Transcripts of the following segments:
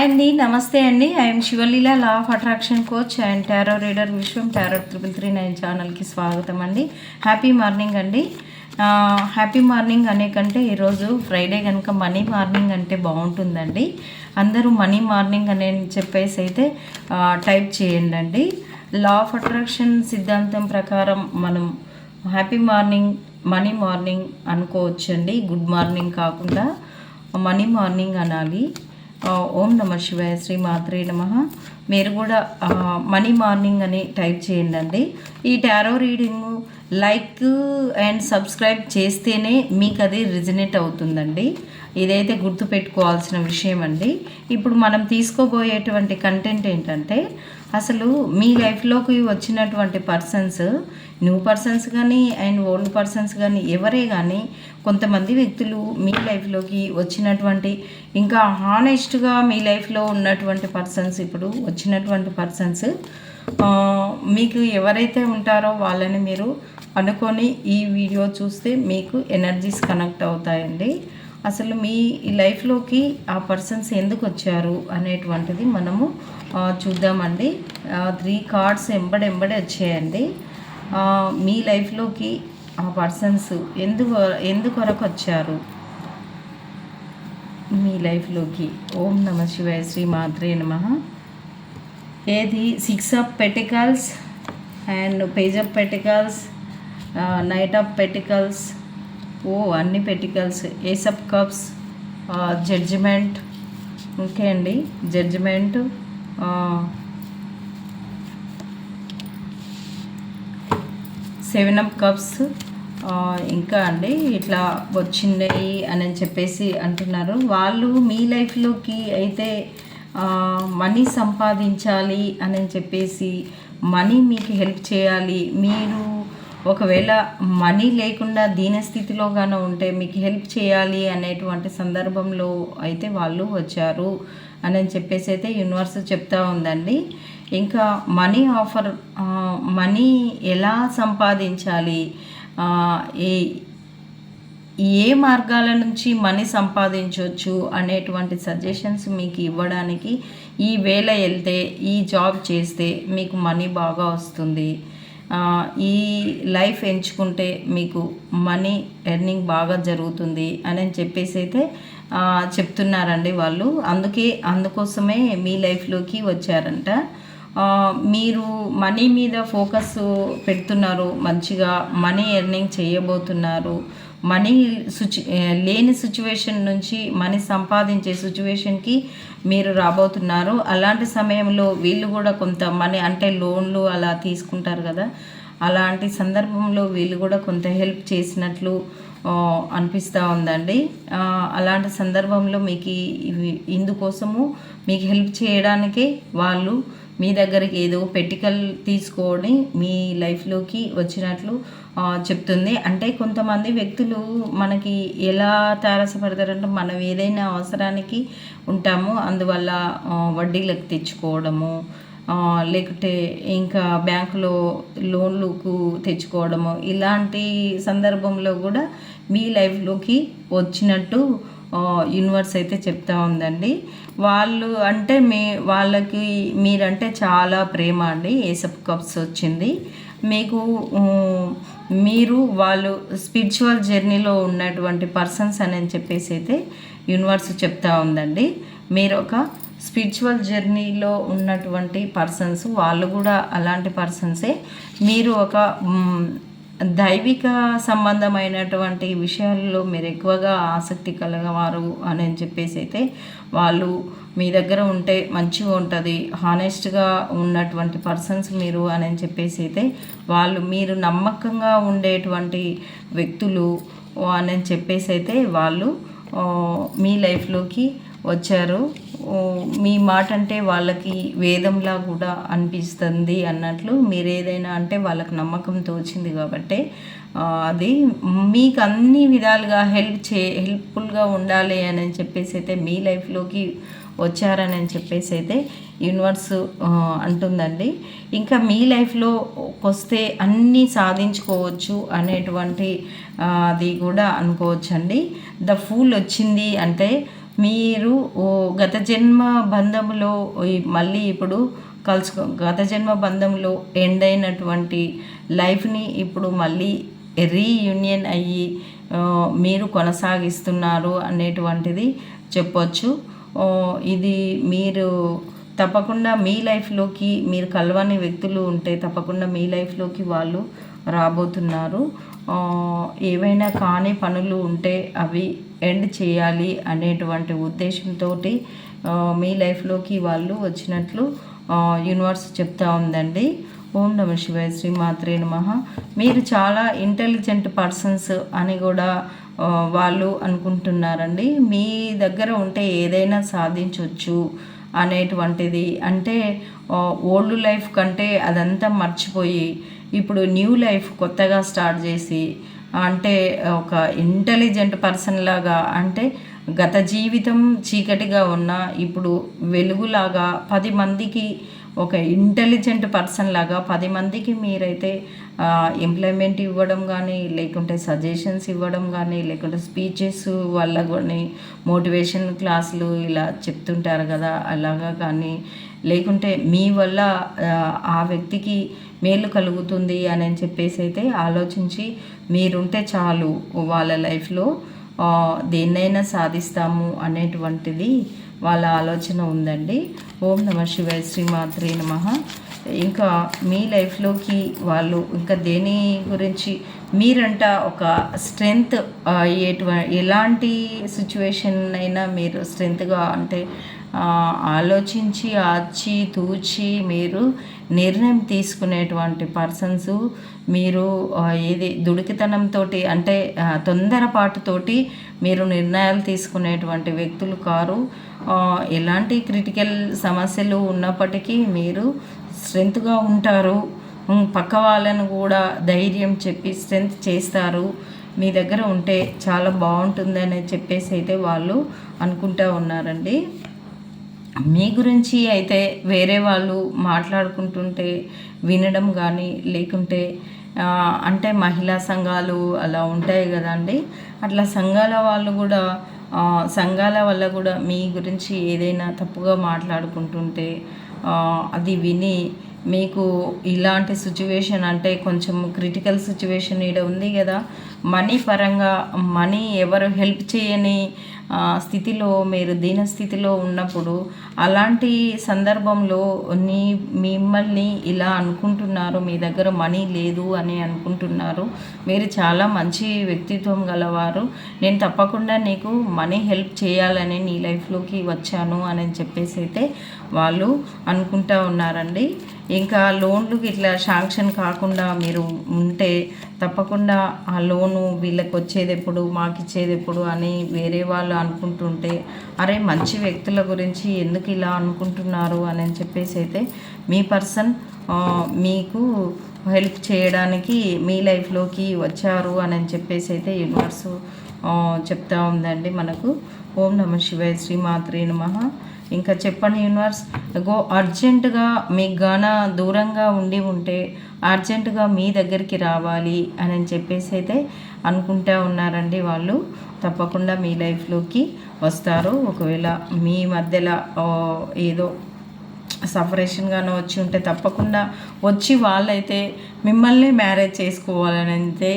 Hi అండి నమస్తే అండి. I'm Sivaleela law of attraction coach and tarot reader Vishwam tarot triple three nine ఛానల్కి స్వాగతం అండి. హ్యాపీ మార్నింగ్ అండి. హ్యాపీ మార్నింగ్ అనే కంటే ఈరోజు ఫ్రైడే కనుక మనీ మార్నింగ్ అంటే బాగుంటుందండి. అందరూ మనీ మార్నింగ్ అనే చెప్పేసి అయితే టైప్ చేయండి అండి. లా ఆఫ్ అట్రాక్షన్ సిద్ధాంతం ప్రకారం మనం హ్యాపీ మార్నింగ్ మనీ మార్నింగ్ అనుకోవచ్చండి. గుడ్ మార్నింగ్ కాకుండా మనీ మార్నింగ్ అనాలి. ఓం నమ శివాయ శ్రీ మాత్రే నమ. మీరు కూడా మనీ మార్నింగ్ అని టైప్ చేయండి అండి ఈ tarot reading like and subscribe చేస్తేనే మీకు అది రిజనేట్ అవుతుందండి. ఇదైతే గుర్తుపెట్టుకోవాల్సిన విషయం అండి ఇప్పుడు మనం తీసుకోబోయేటువంటి కంటెంట్ ఏంటంటే అసలు మీ లైఫ్లోకి వచ్చినటువంటి పర్సన్స్ న్యూ పర్సన్స్ కానీ అండ్ ఓల్డ్ పర్సన్స్ కానీ ఎవరే కానీ కొంతమంది వ్యక్తులు మీ లైఫ్లోకి వచ్చినటువంటి ఇంకా హానెస్ట్గా మీ లైఫ్లో ఉన్నటువంటి పర్సన్స్ ఇప్పుడు వచ్చినటువంటి పర్సన్స్ మీకు ఎవరైతే ఉంటారో వాళ్ళని మీరు అనుకొని ఈ వీడియో చూస్తే మీకు ఎనర్జీస్ కనెక్ట్ అవుతాయండి. అసలు మీ లైఫ్లోకి ఆ పర్సన్స్ ఎందుకు వచ్చారు అనేటువంటిది మనము చూద్దామండి. త్రీ కార్డ్స్ ఎంబడి ఎంబడి వచ్చాయండి. మీ లైఫ్లోకి ఆ పర్సన్స్ ఎందుకు ఎందుకొరకు వచ్చారు? మీ లైఫ్లోకి ఓం నమ శివాయ శ్రీ మాత్రే నమ. ఏది? Six of pentacles and page of pentacles knight of pentacles ఓ అన్ని pentacles ace of cups judgement okay అండి. జడ్జిమెంట్ సెవెన్ అప్ కప్స్ ఇంకా అండి ఇట్లా వచ్చినాయి అని చెప్పేసి అంటున్నారు. వాళ్ళు మీ లైఫ్లోకి అయితే మనీ సంపాదించాలి అని చెప్పేసి మనీ మీకు హెల్ప్ చేయాలి. మీరు ఒకవేళ మనీ లేకుండా దీనస్థితిలో గాన ఉంటే మీకు హెల్ప్ చేయాలి అనేటువంటి సందర్భంలో అయితే వాళ్ళు వచ్చారు అని చెప్పేసి అయితే యూనివర్స్ చెప్తా ఉందండి. ఇంకా మనీ ఆఫర్ మనీ ఎలా సంపాదించాలి? ఈ ఏ మార్గాల నుంచి మనీ సంపాదించవచ్చు అనేటువంటి సజెషన్స్ మీకు ఇవ్వడానికి ఈ వేళ వెళ్తే ఈ జాబ్ చేస్తే మీకు మనీ బాగా వస్తుంది. ఈ లైఫ్ ఎంచుకుంటే మీకు మనీ ఎర్నింగ్ బాగా జరుగుతుంది అని చెప్పేసి అయితే చెప్తున్నారండి వాళ్ళు. అందుకే అందుకోసమే మీ లైఫ్లోకి వచ్చారంట. మీరు మనీ మీద ఫోకస్ పెడుతున్నారు మంచిగా మనీ ఎర్నింగ్ చేయబోతున్నారు. మనీ సిచు లేని సిచ్యువేషన్ నుంచి మనీ సంపాదించే సిచ్యువేషన్కి మీరు రాబోతున్నారు. అలాంటి సమయంలో వీళ్ళు కూడా కొంత మనీ అంటే లోన్లు అలా తీసుకుంటారు కదా. అలాంటి సందర్భంలో వీళ్ళు కూడా కొంత హెల్ప్ చేసినట్లు అనిపిస్తూ ఉందండి. అలాంటి సందర్భంలో మీకు ఇందుకోసము మీకు హెల్ప్ చేయడానికే వాళ్ళు మీ దగ్గరికి ఏదో పెట్టికల్ తీసుకొని మీ లైఫ్లోకి వచ్చినట్లు చెప్తుంది. అంటే కొంతమంది వ్యక్తులు మనకి ఎలా తారసపడతారంటే మనం ఏదైనా అవసరానికి ఉంటామో. అందువల్ల వడ్డీలకు తెచ్చుకోవడము లేకుంటే ఇంకా బ్యాంకులో లోన్లకు తెచ్చుకోవడము. ఇలాంటి సందర్భంలో కూడా మీ లైఫ్లోకి వచ్చినట్టు యూనివర్స్ అయితే చెప్తా ఉందండి. వాళ్ళు అంటే మీ వాళ్ళకి మీరంటే చాలా ప్రేమ అండి. ఏసప్ కప్స్ వచ్చింది. మీకు మీరు వాళ్ళు స్పిరిచువల్ జర్నీలో ఉన్నటువంటి పర్సన్స్ అని చెప్పేసి అయితే యూనివర్స్ చెప్తా ఉందండి. మీరు ఒక స్పిరిచువల్ జర్నీలో ఉన్నటువంటి పర్సన్స్ వాళ్ళు కూడా అలాంటి పర్సన్సే మీరు ఒక దైవిక సంబంధమైనటువంటి విషయాల్లో మీరు ఎక్కువగా ఆసక్తి కలగవారు అని చెప్పేసి అయితే వాళ్ళు మీ దగ్గర ఉంటే మంచిగా ఉంటుంది హానెస్ట్గా ఉన్నటువంటి పర్సన్స్ మీరు అని చెప్పేసి అయితే వాళ్ళు మీరు నమ్మకంగా ఉండేటువంటి వ్యక్తులు అని చెప్పేసి అయితే వాళ్ళు మీ లైఫ్లోకి వచ్చారు. మీ మాట అంటే వాళ్ళకి వేదంలా కూడా అనిపిస్తుంది అన్నట్లు మీరు ఏదైనా అంటే వాళ్ళకి నమ్మకం తోచింది కాబట్టి అది మీకు అన్ని విధాలుగా హెల్ప్ చే హెల్ప్ఫుల్గా ఉండాలి అని చెప్పేసి అయితే మీ లైఫ్లోకి వచ్చారని చెప్పేసి అయితే యూనివర్స్ అంటుందండి. ఇంకా మీ లైఫ్లో వస్తే అన్నీ సాధించుకోవచ్చు అనేటువంటి అది కూడా అనుకోవచ్చండి. ద ఫూల్ వచ్చింది అంటే మీరు గత జన్మ బంధంలో మళ్ళీ ఇప్పుడు కలుసుకో గత జన్మ బంధంలో ఎండ్ అయినటువంటి లైఫ్ని ఇప్పుడు మళ్ళీ రీయూనియన్ అయ్యి మీరు కొనసాగిస్తున్నారు అనేటువంటిది చెప్పొచ్చు. ఇది మీరు తప్పకుండా మీ లైఫ్లోకి మీరు కలవని వ్యక్తులు ఉంటే తప్పకుండా మీ లైఫ్లోకి వాళ్ళు రాబోతున్నారు. ఏవైనా కాని పనులు ఉంటే అవి ఎండ్ చేయాలి అనేటువంటి ఉద్దేశంతో మీ లైఫ్లోకి వాళ్ళు వచ్చినట్లు యూనివర్స్ చెప్తా ఉందండి. ఓం నమ శివాయ శ్రీ మాత్రే నమః. మీరు చాలా ఇంటెలిజెంట్ పర్సన్స్ అని కూడా వాళ్ళు అనుకుంటున్నారండి. మీ దగ్గర ఉంటే ఏదైనా సాధించవచ్చు అనేటువంటిది. అంటే ఓల్డ్ లైఫ్ కంటే అదంతా మర్చిపోయి ఇప్పుడు న్యూ లైఫ్ కొత్తగా స్టార్ట్ చేసి అంటే ఒక ఇంటెలిజెంట్ పర్సన్ లాగా అంటే గత జీవితం చీకటిగా ఉన్న ఇప్పుడు వెలుగులాగా పది మందికి ఒక ఇంటెలిజెంట్ పర్సన్ లాగా పది మందికి మీరైతే ఎంప్లాయ్మెంట్ ఇవ్వడం కానీ లేకుంటే సజెషన్స్ ఇవ్వడం కానీ లేకుంటే స్పీచెస్ వల్ల కానీ మోటివేషన్ క్లాసులు ఇలా చెప్తుంటారు కదా అలాగా కానీ లేకుంటే మీ వల్ల ఆ, వ్యక్తికి మేలు కలుగుతుంది అని చెప్పేసి అయితే ఆలోచించి మీరుంటే చాలు వాళ్ళ లైఫ్లో దేన్నైనా సాధిస్తాము అనేటువంటిది వాళ్ళ ఆలోచన ఉందండి. ఓం నమ శివాయ శ్రీమాత్రి నమ. ఇంకా మీ లైఫ్లోకి వాళ్ళు ఇంకా దేని గురించి మీరంట ఒక స్ట్రెంగ్త్ ఎటువ ఎలాంటి సిచ్యువేషన్ అయినా మీరు స్ట్రెంగ్త్గా అంటే ఆలోచించి ఆచి తూచి మీరు నిర్ణయం తీసుకునేటువంటి పర్సన్స్ మీరు ఏది దుడికితనంతో అంటే తొందరపాటుతోటి మీరు నిర్ణయాలు తీసుకునేటువంటి వ్యక్తులు కారు ఎలాంటి క్రిటికల్ సమస్యలు ఉన్నప్పటికీ మీరు స్ట్రెంత్గా ఉంటారు. పక్క వాళ్ళను కూడా ధైర్యం చెప్పి స్ట్రెంత్ చేస్తారు. మీ దగ్గర ఉంటే చాలా బాగుంటుందని చెప్పేసి అయితే వాళ్ళు అనుకుంటా ఉన్నారండి. మీ గురించి అయితే వేరే వాళ్ళు మాట్లాడుకుంటుంటే వినడం కానీ లేకుంటే అంటే మహిళా సంఘాలు అలా ఉంటాయి కదండి. అట్లా సంఘాల వాళ్ళు కూడా సంఘాల వల్ల కూడా మీ గురించి ఏదైనా తప్పుగా మాట్లాడుకుంటుంటే అది విని మీకు ఇలాంటి సిచ్యువేషన్ అంటే కొంచెం క్రిటికల్ సిచ్యువేషన్ ఈడ ఉంది కదా. మనీ పరంగా మనీ ఎవరు హెల్ప్ చేయని స్థితిలో మీరు దీన స్థితిలో ఉన్నప్పుడు అలాంటి సందర్భంలో నీ మిమ్మల్ని ఇలా అనుకుంటున్నారు మీ దగ్గర మనీ లేదు అని అనుకుంటున్నారు. మీరు చాలా మంచి వ్యక్తిత్వం గలవారు. నేను తప్పకుండా నీకు మనీ హెల్ప్ చేయాలని నీ లైఫ్లోకి వచ్చాను అని చెప్పేసి అయితే వాళ్ళు అనుకుంటా ఉన్నారండి. ఇంకా లోన్లు ఇట్లా శాంక్షన్ కాకుండా మీరు ఉంటే తప్పకుండా ఆ లోను వీళ్ళకి వచ్చేది ఎప్పుడు మాకు ఇచ్చేది ఎప్పుడు అని వేరే వాళ్ళు అనుకుంటుంటే అరే మంచి వ్యక్తుల గురించి ఎందుకు ఇలా అనుకుంటున్నారు అని చెప్పేసి అయితే మీ పర్సన్ మీకు హెల్ప్ చేయడానికి మీ లైఫ్లోకి వచ్చారు అని చెప్పేసి అయితే యూనివర్సు చెప్తా ఉందండి మనకు. ఓం నమ శివాయ శ్రీమాత్రే నమ. ఇంకా చెప్పండి యూనివర్స్ గో అర్జెంటుగా మీకు గాన దూరంగా ఉండి ఉంటే అర్జెంటుగా మీ దగ్గరికి రావాలి అని చెప్పేసి అయితే అనుకుంటా ఉన్నారండి వాళ్ళు. తప్పకుండా మీ లైఫ్లోకి వస్తారు. ఒకవేళ మీ మధ్యలో ఏదో సపరేషన్గానో వచ్చి ఉంటే తప్పకుండా వచ్చి వాళ్ళైతే మిమ్మల్ని మ్యారేజ్ చేసుకోవాలని అయితే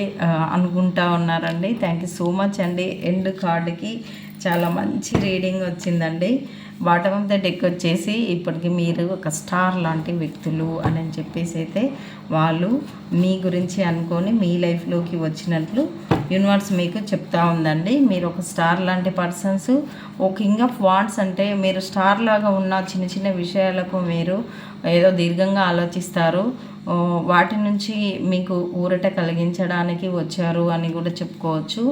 అనుకుంటా ఉన్నారండి. థ్యాంక్ యూ సో మచ్ అండి. ఎండ్ కార్డుకి చాలా మంచి రీడింగ్ వచ్చిందండి. బాటమ్ ఆఫ్ ద డెక్ వచ్చేసి ఇప్పటికి మీరు ఒక స్టార్ లాంటి వ్యక్తులు అని చెప్పేసి అయితే వాళ్ళు మీ గురించి అనుకొని మీ లైఫ్లోకి వచ్చినట్లు యూనివర్స్ మీకు చెప్తా ఉందండి. మీరు ఒక స్టార్ లాంటి పర్సన్స్ ఓ కింగ్ ఆఫ్ వాండ్స్ అంటే మీరు స్టార్ లాగా ఉన్న చిన్న చిన్న విషయాలకు మీరు ఏదో దీర్ఘంగా ఆలోచిస్తారు. వాటి నుంచి మీకు ఊరట కలిగించడానికి వచ్చారు అని కూడా చెప్పుకోవచ్చు.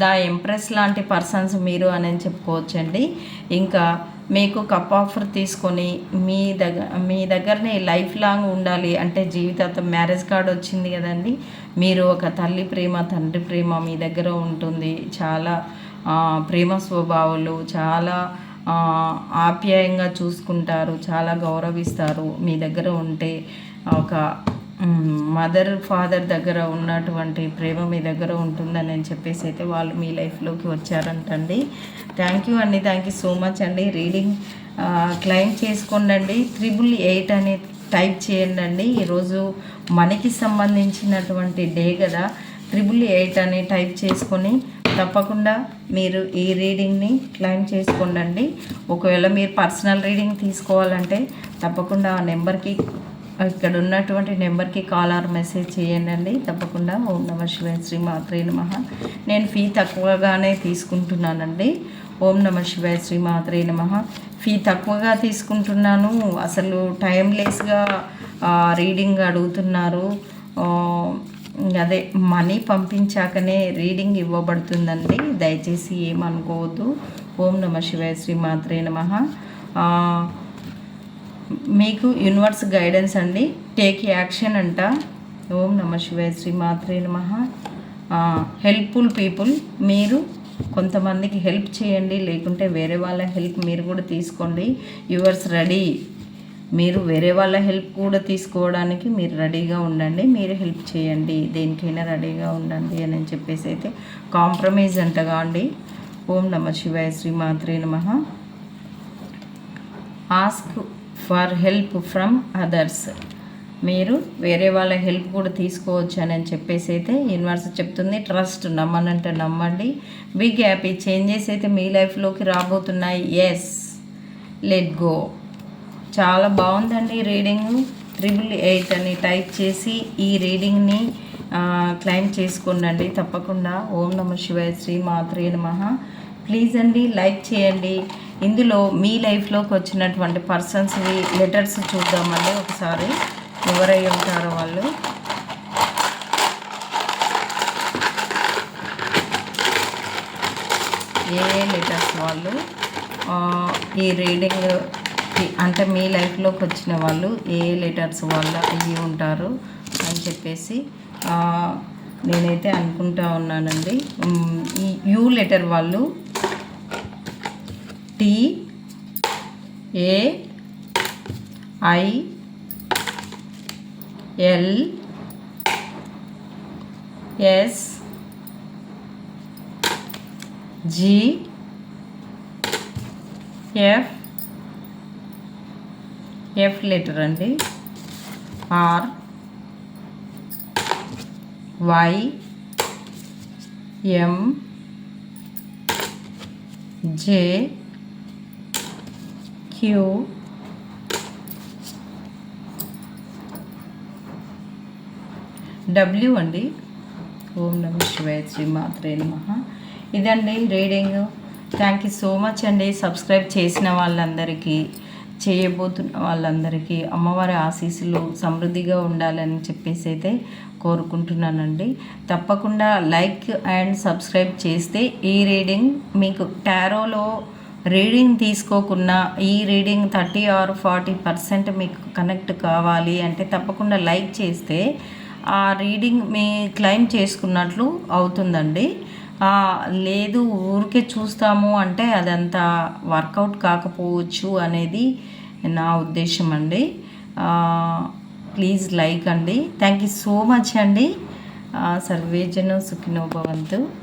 ద ఎంప్రెస్ లాంటి పర్సన్స్ మీరు అని చెప్పుకోవచ్చు అండి ఇంకా మీకు కప్ ఆఫర్ తీసుకొని మీ దగ్గర మీ దగ్గరనే లైఫ్ లాంగ్ ఉండాలి. అంటే జీవితాంతం మ్యారేజ్ కార్డ్ వచ్చింది కదండి. మీరు ఒక తల్లి ప్రేమ తండ్రి ప్రేమ మీ దగ్గర ఉంటుంది. చాలా ప్రేమ స్వభావాలు చాలా ఆప్యాయంగా చూసుకుంటారు. చాలా గౌరవిస్తారు. మీ దగ్గర ఉంటే ఒక మదర్ ఫాదర్ దగ్గర ఉన్నటువంటి ప్రేమ మీ దగ్గర ఉంటుందని అని చెప్పేసి అయితే వాళ్ళు మీ లైఫ్లోకి వచ్చారంటండి. థ్యాంక్ యూ అండి థ్యాంక్ యూ సో మచ్ అండి రీడింగ్ క్లైమ్ చేసుకోండి త్రిబుల్ ఎయిట్ అని టైప్ చేయండి అండి ఈరోజు మనకి సంబంధించినటువంటి డే కదా. త్రిబుల్ ఎయిట్ అని టైప్ చేసుకొని తప్పకుండా మీరు ఈ రీడింగ్ని క్లైమ్ చేసుకోండి ఒకవేళ మీరు పర్సనల్ రీడింగ్ తీసుకోవాలంటే తప్పకుండా ఆ నెంబర్కి ఇక్కడ ఉన్నటువంటి నెంబర్కి కాల్ ఆర్ మెసేజ్ చేయండి. తప్పకుండా ఓం నమ శివాయ శ్రీ మాత్రే నమ. నేను ఫీ తక్కువగానే తీసుకుంటున్నానండి. ఓం నమ శివాయ శ్రీ మాత్రే నమ. ఫీ తక్కువగా తీసుకుంటున్నాను. అసలు టైంలెస్గా రీడింగ్ అడుగుతున్నారు. అదే మనీ పంపించాకనే రీడింగ్ ఇవ్వబడుతుందండి. దయచేసి ఏమనుకోవద్దు. ఓం నమ శివాయ శ్రీ మాత్రే నమ మీకు యూనివర్స్ గైడెన్స్ అండి. టేక్ యాక్షన్ అంట. ఓం నమ శివాయ శ్రీ మాత్రే నమ. హెల్ప్ఫుల్ పీపుల్ మీరు కొంతమందికి హెల్ప్ చేయండి. లేకుంటే వేరే వాళ్ళ హెల్ప్ మీరు కూడా తీసుకోండి. యువర్స్ రెడీ మీరు వేరే వాళ్ళ హెల్ప్ కూడా తీసుకోవడానికి మీరు రెడీగా ఉండండి. మీరు హెల్ప్ చేయండి. దేనికైనా రెడీగా ఉండండి అని చెప్పేసి అయితే కాంప్రమైజ్ అంటగా అండి. ఓం నమ శివాయ శ్రీ మాత్రే నమ. Ask for help from others. మీరు వేరే వాళ్ళ హెల్ప్ కూడా తీసుకోవచ్చు అని చెప్పేసి అయితే యూనివర్స్ చెప్తుంది. ట్రస్ట్ నమ్మనంటే నమ్మండి. బిగ్ హ్యాపీ చేంజెస్ అయితే మీ లైఫ్లోకి రాబోతున్నాయి. ఎస్ లెట్ గో చాలా బాగుందండి రీడింగ్. త్రిబుల్ ఎయిట్ అని టైప్ చేసి ఈ రీడింగ్ని క్లైమ్ చేసుకోండి తప్పకుండా. ఓం నమ శివాయ శ్రీ మాత్రే నమ. ప్లీజ్ అండి లైక్ చేయండి. ఇందులో మీ లైఫ్లోకి వచ్చినటువంటి పర్సన్స్వి లెటర్స్ చూద్దామండి ఒకసారి. ఎవరై ఉంటారో వాళ్ళు? ఏ లెటర్స్ వాళ్ళు? ఈ రీడింగ్ అంటే మీ లైఫ్లోకి వచ్చిన వాళ్ళు ఏ ఏ లెటర్స్ వాళ్ళు అయ్యి ఉంటారు అని చెప్పేసి నేనైతే అనుకుంటా ఉన్నానండి. ఈ యూ లెటర్ వాళ్ళు T A I L S G F F letter అండి. R Y M J Q W అండి. ఓం నమ శివాయ శ్రీ మాత్రే నమ. ఇదండి reading. Thank you so much అండి. సబ్స్క్రైబ్ చేసిన వాళ్ళందరికీ చేయబోతున్న వాళ్ళందరికీ అమ్మవారి ఆశీస్సులు సమృద్ధిగా ఉండాలని చెప్పేసి అయితే కోరుకుంటున్నానండి. తప్పకుండా లైక్ అండ్ సబ్స్క్రైబ్ చేస్తే ఈ రీడింగ్ మీకు టారోలో రీడింగ్ తీసుకోకున్నా ఈ reading thirty or forty percent మీకు కనెక్ట్ కావాలి అంటే తప్పకుండా లైక్ చేస్తే ఆ రీడింగ్ మీ క్లైమ్ చేసుకున్నట్లు అవుతుందండి. లేదు ఊరికే చూస్తాము అంటే అదంతా వర్కౌట్ కాకపోవచ్చు అనేది నా ఉద్దేశం అండి. ప్లీజ్ లైక్ అండి. థ్యాంక్ యూ సో మచ్ అండి. సర్వేజను సుఖినోభవంతు.